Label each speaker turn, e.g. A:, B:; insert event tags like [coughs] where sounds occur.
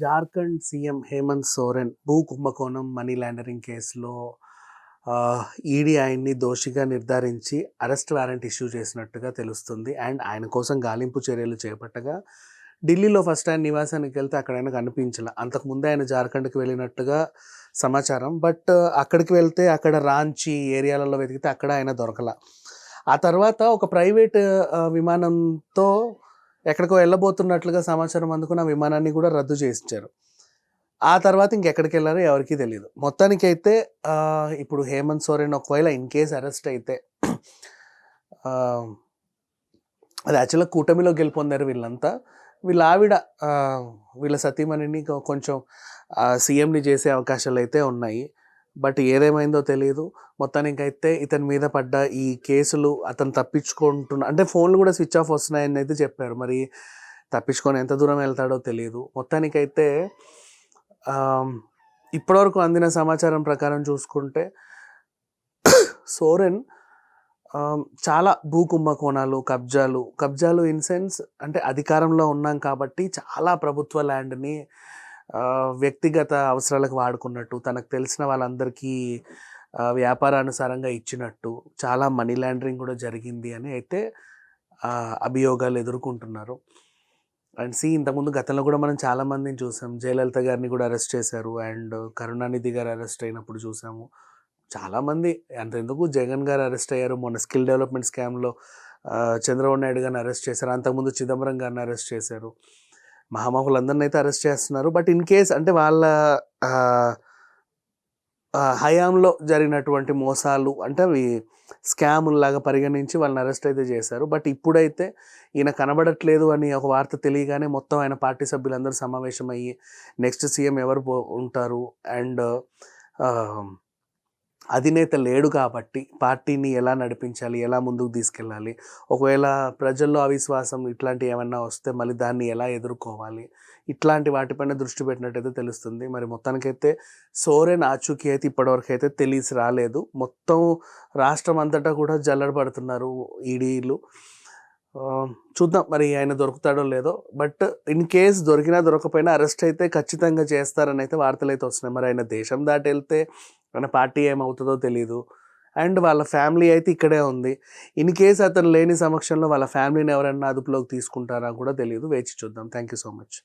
A: Jharkhand CM Hemant Soren భూ కుంభకోణం money laundering కేసులో ఈడీ ఆయన్ని దోషిగా నిర్ధారించి అరెస్ట్ వారెంట్ ఇష్యూ చేసినట్టుగా తెలుస్తుంది. అండ్ ఆయన కోసం గాలింపు చర్యలు చేపట్టగా ఢిల్లీలో ఫస్ట్ ఆయన నివాసానికి వెళ్తే అక్కడ ఆయన కనిపించలే అంతకుముందే ఆయన జార్ఖండ్కి వెళ్ళినట్టుగా సమాచారం. బట్ అక్కడికి వెళ్తే అక్కడ రాంచి ఏరియాలలో వెతికితే అక్కడ ఆయన దొరకల. ఆ తర్వాత ఒక ప్రైవేట్ విమానంతో ఎక్కడికో వెళ్ళబోతున్నట్లుగా సమాచారం అందుకున్న ఆ విమానాన్ని కూడా రద్దు చేయించారు. ఆ తర్వాత ఇంకెక్కడికి వెళ్ళారో ఎవరికీ తెలియదు మొత్తానికైతే ఇప్పుడు హేమంత్ సోరెన్ ఒకవేళ ఇన్ కేస్ అరెస్ట్ అయితే అది యాక్చువల్గా కూటమిలో గెలుపొందారు వీళ్ళంతా. వీళ్ళ ఆవిడ వీళ్ళ సతీమణిని కొంచెం సీఎంని చేసే అవకాశాలు అయితే ఉన్నాయి. బట్ ఏదేమైందో తెలియదు మొత్తానికి అయితే ఇతని మీద పడ్డ ఈ కేసులు అతను తప్పించుకుంటున్న అంటే ఫోన్లు కూడా స్విచ్ ఆఫ్ వస్తున్నాయని అయితే చెప్పారు. మరి తప్పించుకొని ఎంత దూరం వెళ్తాడో తెలియదు మొత్తానికైతే ఇప్పటివరకు అందిన సమాచారం ప్రకారం చూసుకుంటే [coughs] సోరెన్ చాలా భూ కుంభకోణాలు కబ్జాలు కబ్జాలు ఇన్ సెన్స్ అంటే అధికారంలో ఉన్నాం కాబట్టి చాలా ప్రభుత్వ ల్యాండ్ని వ్యక్తిగత అవసరాలకు వాడుకున్నట్టు తనకు తెలిసిన వాళ్ళందరికీ వ్యాపారానుసారంగా ఇచ్చినట్టు చాలా మనీ లాండరింగ్ కూడా జరిగింది అని అయితే అభియోగాలు ఎదుర్కొంటున్నారు. అండ్ సి ఇంతకుముందు గతంలో కూడా మనం చాలా మందిని చూసాం. జయలలిత గారిని కూడా అరెస్ట్ చేశారు. అండ్ కరుణానిధి గారు అరెస్ట్ అయినప్పుడు చూసాము. చాలామంది అంతెందుకు జగన్ గారు అరెస్ట్ అయ్యారు. మొన్న స్కిల్ డెవలప్మెంట్ స్కామ్లో చంద్రబాబు నాయుడు గారిని అరెస్ట్ చేశారు. అంతకుముందు చిదంబరం గారిని అరెస్ట్ చేశారు. మహామహులందరిని అయితే అరెస్ట్ చేస్తున్నారు. బట్ ఇన్ కేస్ అంటే వాళ్ళ హయాంలో జరిగినటువంటి మోసాలు అంటే అవి స్కాముల్లాగా పరిగణించి వాళ్ళని అరెస్ట్ అయితే చేశారు. బట్ ఇప్పుడైతే ఈయన కనబడట్లేదు అని ఒక వార్త తెలియగానే మొత్తం ఆయన పార్టీ సభ్యులందరూ సమావేశమయ్యి నెక్స్ట్ సీఎం ఎవరు ఉంటారు? అండ్ అధినేత లేడు కాబట్టి పార్టీని ఎలా నడిపించాలి ఎలా ముందుకు తీసుకెళ్ళాలి ఒకవేళ ప్రజల్లో అవిశ్వాసం ఇట్లాంటివి ఏమన్నా వస్తే మళ్ళీ దాన్ని ఎలా ఎదుర్కోవాలి ఇట్లాంటి వాటిపైన దృష్టి పెట్టినట్టయితే తెలుస్తుంది. మరి మొత్తానికైతే సోరెన్ ఆచూకీ అయితే ఇప్పటివరకు అయితే తెలిసి రాలేదు. మొత్తం రాష్ట్రం అంతటా కూడా జల్లడబడుతున్నారు ఈడీలు. చూద్దాం మరి ఆయన దొరుకుతాడో లేదో. బట్ ఇన్ కేస్ దొరికినా దొరకపోయినా అరెస్ట్ అయితే ఖచ్చితంగా చేస్తారని అయితే వార్తలు అయితే వస్తున్నాయి. మరి ఆయన దేశం దాటి వెళ్తే మన పార్టీ ఏమవుతుందో తెలియదు అండ్ వాళ్ళ ఫ్యామిలీ అయితే ఇక్కడే ఉంది. ఇన్ కేస్ అతను లేని సమక్షంలో వాళ్ళ ఫ్యామిలీని ఎవరైనా అదుపులోకి తీసుకుంటారా కూడా తెలియదు వేచి చూద్దాం. Thank you so much.